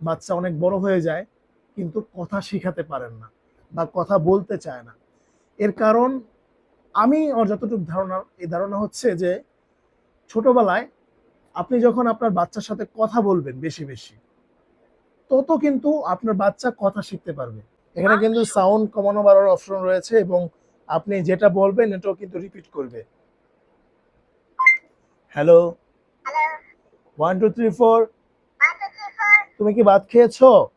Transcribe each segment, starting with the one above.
বাচ্চা অনেক বড় হয়ে যায় কিন্তু কথা শিখাতে পারেন না বা কথা বলতে চায় না। এর কারণ আমি ওর যতটুকু ধারণা এই ধারণা হচ্ছে যে ছোটবেলায় আপনি যখন আপনার বাচ্চার সাথে কথা বলবেন বেশি বেশি তত কিন্তু আপনার বাচ্চা কথা শিখতে পারবে। এখানে কিন্তু সাউন্ড কমানো বাড়ানোর অপশন রয়েছে এবং আপনি যেটা বলবেন এটাও কিন্তু রিপিট করবে। Hello one two three four তুমি কি ভাত খেয়েছো?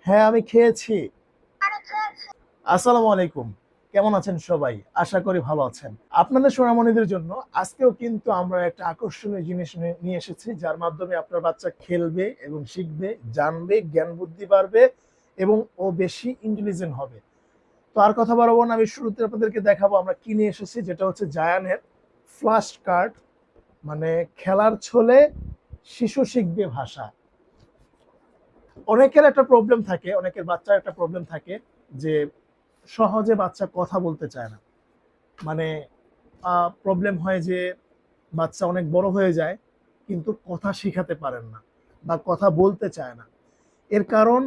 হ্যাঁ আমি খেয়েছি। আসসালামু আলাইকুম। কেমন আছেন সবাই? আশা করি ভালো আছেন। আপনাদের সোনামণিদের জন্য আজকেও কিন্তু আমরা একটা আকর্ষণীয় জিনিস নিয়ে- নিয়ে এসেছি যার মাধ্যমে আপনার বাচ্চা খেলবে এবং শিখবে জানবে জ্ঞান বুদ্ধি বাড়বে এবং ও বেশি ইন্টেলিজেন্ট হবে। তো আর কথা বাড়াবো না আমি শুরুতে আপনাদেরকে দেখাবো আমরা কি নিয়ে এসেছি যেটা হচ্ছে জায়ানের ফ্লাশ কার্ড মানে খেলার ছলে শিশু শিখবে ভাষা। অনেকের একটা প্রবলেম থাকে, অনেকের বাচ্চার একটা প্রবলেম থাকে যে সহজে বাচ্চা কথা বলতে চায় না। মানে প্রবলেম হয় যে বাচ্চা অনেক বড় হয়ে যায়, কিন্তু কথা শিখাতে পারেন না বা কথা বলতে চায় না। এর কারণ,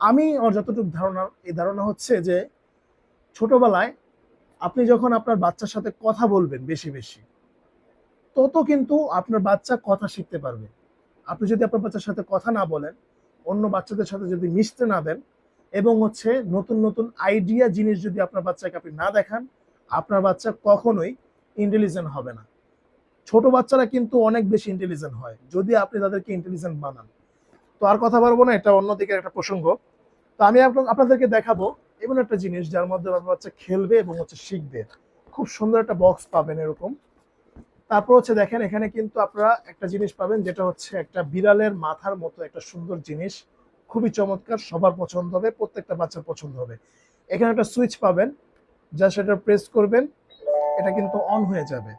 আমি ওর যতটুকু ধারণা, এই ধারণা হচ্ছে যে ছোটবেলায় আপনি যখন আপনার বাচ্চার সাথে কথা বলবেন বেশি বেশি, তত কিন্তু আপনার বাচ্চা কথা শিখতে পারবে। আপনি যদি আপনার বাচ্চার সাথে কথা না বলেন অন্য বাচ্চাদের সাথে যদি মিশতে না দেন এবং হচ্ছে নতুন নতুন আইডিয়া জিনিস যদি আপনার বাচ্চাকে আপনি না দেখান, আপনার বাচ্চা কখনোই ইন্টেলিজেন্ট হবে না। ছোট বাচ্চারা কিন্তু অনেক বেশি ইন্টেলিজেন্ট হয়, যদি আপনি তাদেরকে ইন্টেলিজেন্ট বানান। তো আর কথা বলব না, এটা অন্যদিকে একটা প্রসঙ্গ। তো আমি আপনা- আপনাদেরকে দেখাবো এমন একটা জিনিস যার মধ্যে আপনার বাচ্চা খেলবে এবং হচ্ছে শিখবে। খুব সুন্দর একটা বক্স পাবেন এরকম। তারপর হচ্ছে দেখেন এখানে কিন্তু আপনারা একটা জিনিস পাবেন যেটা হচ্ছে একটা বিড়ালের মাথার মতো একটা সুন্দর জিনিস। খুবই চমৎকার সবার পছন্দ হবে প্রত্যেকটা বাচ্চার পছন্দ হবে। এখানে একটা সুইচ পাবেন যা সেটা প্রেস করবেন এটা কিন্তু অন হয়ে যাবে।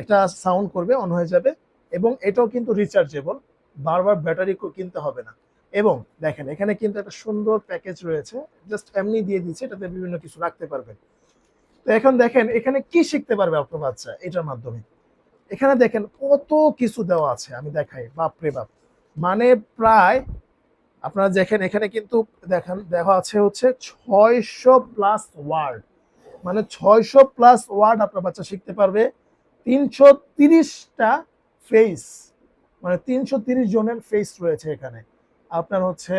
একটা সাউন্ড করবে অন হয়ে যাবে এবং এটাও কিন্তু রিচার্জেবল বারবার ব্যাটারি কিনতে হবে না। এবং দেখেন এখানে কিন্তু একটা সুন্দর প্যাকেজ রয়েছে জাস্ট এমনি দিয়ে দিচ্ছে এটাতে বিভিন্ন কিছু রাখতে পারবেন। তো এখন দেখেন, এখানে কি শিখতে পারবে আপনার বাচ্চা? এটার মাধ্যমে। এখানে দেখেন কত কিছু দেওয়া আছে, আমি দেখাই। বাপ রে বাপ। মানে প্রায় আপনারা দেখেন, এখানে কিন্তু দেখেন দেখা আছে হচ্ছে ছয়শো প্লাস ওয়ার্ড মানে ছয়শো প্লাস ওয়ার্ড আপনার বাচ্চা শিখতে পারবে। তিনশো তিরিশটা ফেস মানে তিনশো তিরিশ জনের ফেস রয়েছে এখানে। আপনার হচ্ছে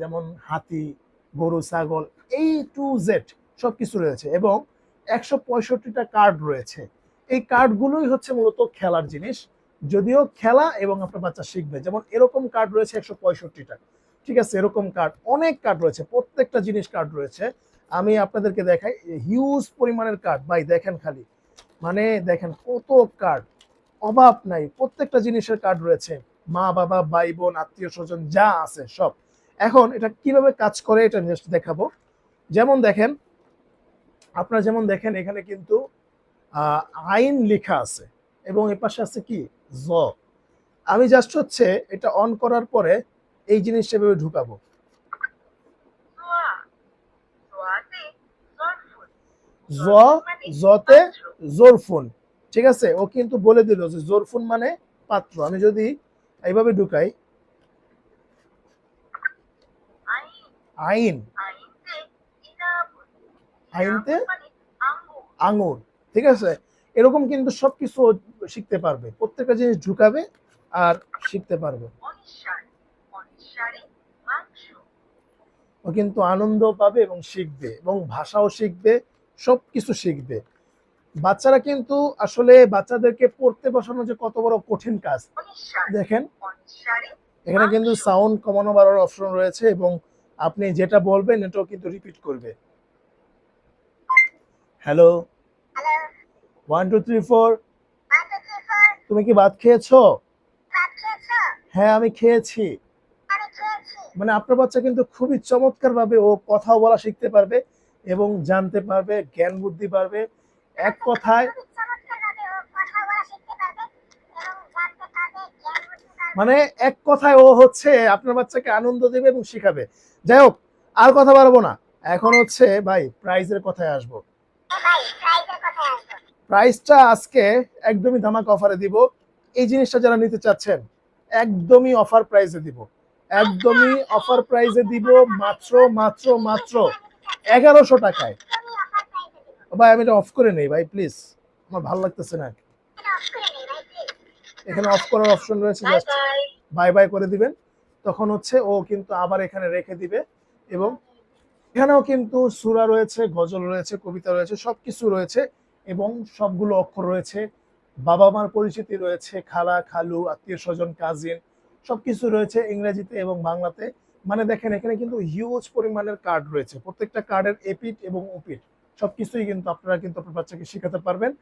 যেমন হাতি, গরু, ছাগল এই টু জেড সব কিছু রয়েছে এবং একশো পঁয়ষট্টিটা কার্ড রয়েছে। এই কার্ডগুলোই হচ্ছে মূলত খেলার জিনিস। যদিও খেলা এবং আপনার বাচ্চা শিখবে, যেমন এরকম কার্ড রয়েছে একশো পঁয়ষট্টিটা। ঠিক আছে, এরকম কার্ড অনেক কার্ড রয়েছে, প্রত্যেকটা জিনিস কার্ড রয়েছে। আমি আপনাদেরকে দেখাই হিউজ পরিমাণের কার্ড ভাই দেখেন খালি। মানে দেখেন কত কার্ড অভাব নাই, প্রত্যেকটা জিনিসের কার্ড রয়েছে। মা, বাবা, ভাই, বোন, আত্মীয় স্বজন, যা আছে সব। এখন এটা কীভাবে কাজ করে এটা জাস্ট দেখাবো। যেমন দেখেন আপনারা যেমন দেখেন, এখানে কিন্তু আইন লেখা আছে এবং এ পাশে আছে কি? জ। আমি জাস্ট হচ্ছে এটা অন করার পরে এই জিনিসটা এভাবে ঢুকাবো। জ, জতে জোরফুন। ঠিক আছে? ও কিন্তু বলে দিল যে জোরফুন মানে পাত্র। আমি যদি এইভাবে ঢুকাই আইন। আইনতে? মানে আঙুর ঠিক আছে? এরকম কিন্তু সবকিছু ও শিখতে পারবে। প্রত্যেকটা জিনিস ঢুকাবে আর শিখতে পারবে। ও কিন্তু আনন্দ পাবে এবং শিখবে এবং ভাষাও শিখবে সব কিছু শিখবে। বাচ্চারা কিন্তু আসলে বাচ্চাদেরকে পড়তে বসানো যে কত বড় কঠিন কাজ। দেখেন। এখানে কিন্তু সাউন্ড কমানো বাড়ানোর অপশন রয়েছে এবং আপনি যেটা বলবেন এটাও কিন্তু রিপিট করবে। Hello one two three four তুমি কি ভাত খেয়েছো? হ্যাঁ আমি খেয়েছি। মানে আপনার বাচ্চা কিন্তু খুবই চমৎকার ভাবে ও কথা বলা শিখতে পারবে এবং জানতে পারবে জ্ঞান বুদ্ধি পারবে। এক কথায় মানে এক কথায় ও হচ্ছে আপনার বাচ্চাকে আনন্দ দেবে এবং শিখাবে। যাই হোক আর কথা বাড়বো না। এখন হচ্ছে ভাই প্রাইজের কথায় আসব। প্রাইসটা আজকে একদমই ধামাক অফারে দিব। এই জিনিসটা যারা নিতে চাচ্ছেন একদমই অফার প্রাইসে দিব। একদমই অফার প্রাইসে দিব মাত্র মাত্র মাত্র এগারোশো টাকায়। ভাই আমি এটা অফ করে নেই ভাই প্লিজ আমার ভালো লাগতেছে না। এখানে অফ করার অপশন রয়েছে জাস্ট বাই বাই করে দিবেন। তখন হচ্ছে ও কিন্তু আবার এখানে রেখে দিবে এবং এখানেও কিন্তু সুরা রয়েছে, গজল রয়েছে, কবিতা রয়েছে, সবকিছু রয়েছে এবং সবগুলো অক্ষর রয়েছে। বাবা মার পরিচিতি রয়েছে, খালা, খালু, আত্মীয় স্বজন কাজিন সবকিছু রয়েছে ইংরেজিতে এবং বাংলাতে। মানে দেখেন, এখানে কিন্তু হিউজ পরিমাণের কার্ড রয়েছে। প্রত্যেকটা কার্ডের এপিট এবং ওপিট সবকিছুই কিন্তু আপনারা কিন্তু আপনার বাচ্চাকে শেখাতে পারবেন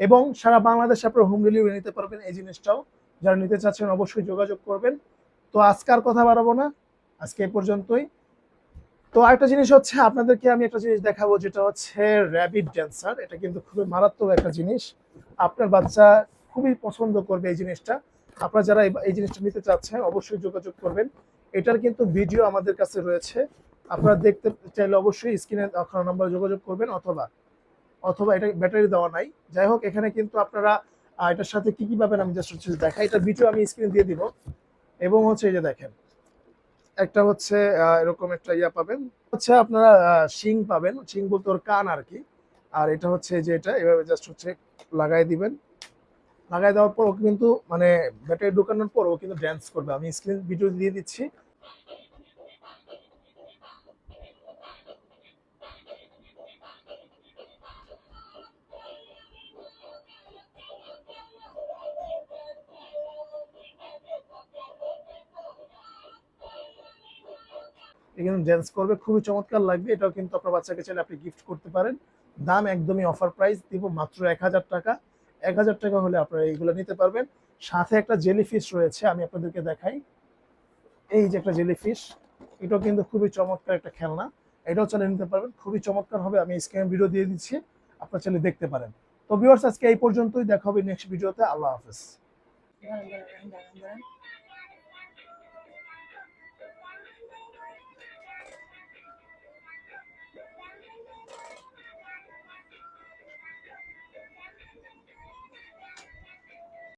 এবং সারা বাংলাদেশে আপনারা হোম ডেলিভারি নিতে পারবেন এই জিনিসটাও। যারা নিতে চাচ্ছেন অবশ্যই যোগাযোগ করবেন। তো আজকে আর কথা বাড়াবো না। আজকে এই পর্যন্তই। তো আরেকটা জিনিস হচ্ছে আপনাদেরকে আমি একটা জিনিস দেখাবো, যেটা হচ্ছে র্যাবিট ড্যান্সার এটা কিন্তু খুবই মারাত্মক একটা জিনিস। আপনার বাচ্চা খুবই পছন্দ করবে এই জিনিসটা। আপনারা যারা এই- জিনিসটা নিতে চাচ্ছেন, অবশ্যই যোগাযোগ করবেন। এটার কিন্তু ভিডিও আমাদের কাছে রয়েছে। আপনারা দেখতে চাইলে অবশ্যই স্ক্রিনে দেখানো নাম্বারে যোগাযোগ করবেন, অথবা অথবা এটা ব্যাটারি দেওয়া নাই। যাই হোক, এখানে কিন্তু আপনারা এটার সাথে কি কি পাবেন আমি জাস্ট দেখাই। এটা ভিডিও আমি স্ক্রিনে দিয়ে দিব। এবং হচ্ছে এই যে দেখেন। একটা হচ্ছে এরকম একটা ইয়া পাবেন। হচ্ছে আপনারা শিং পাবেন। শিং বলতে ওর কান আর কি। আর এটা হচ্ছে যে এটা, এভাবে জাস্ট হচ্ছে লাগাই দিবেন। লাগাই দেওয়ার পর ও কিন্তু মানে ব্যাটারি ঢুকানোর পর ও কিন্তু ড্যান্স করবে। আমি স্ক্রিন ভিডিও দিয়ে দিচ্ছি। এখানে ড্যান্স করবে, খুবই চমৎকার লাগবে। এটাও কিন্তু আপনার বাচ্চাকে চাইলে আপনি গিফট করতে পারেন। দাম একদমই অফার প্রাইস দিব মাত্র এক হাজার টাকা। এক হাজার টাকা হলে আপনারা এইগুলো নিতে পারবেন। সাথে একটা জেলি ফিশ রয়েছে, আমি আপনাদেরকে দেখাই। এই যে একটা জেলি ফিশ এটাও কিন্তু খুবই চমৎকার একটা খেলনা। এটাও চাইলে নিতে পারবেন, খুবই চমৎকার হবে। আমি স্ক্রিন ভিডিও দিয়ে দিচ্ছি, আপনারা চাইলে দেখতে পারেন। তো ভিউয়ার্স আজকে এই পর্যন্তই। দেখা হবে নেক্সট ভিডিওতে আল্লাহ হাফেজ।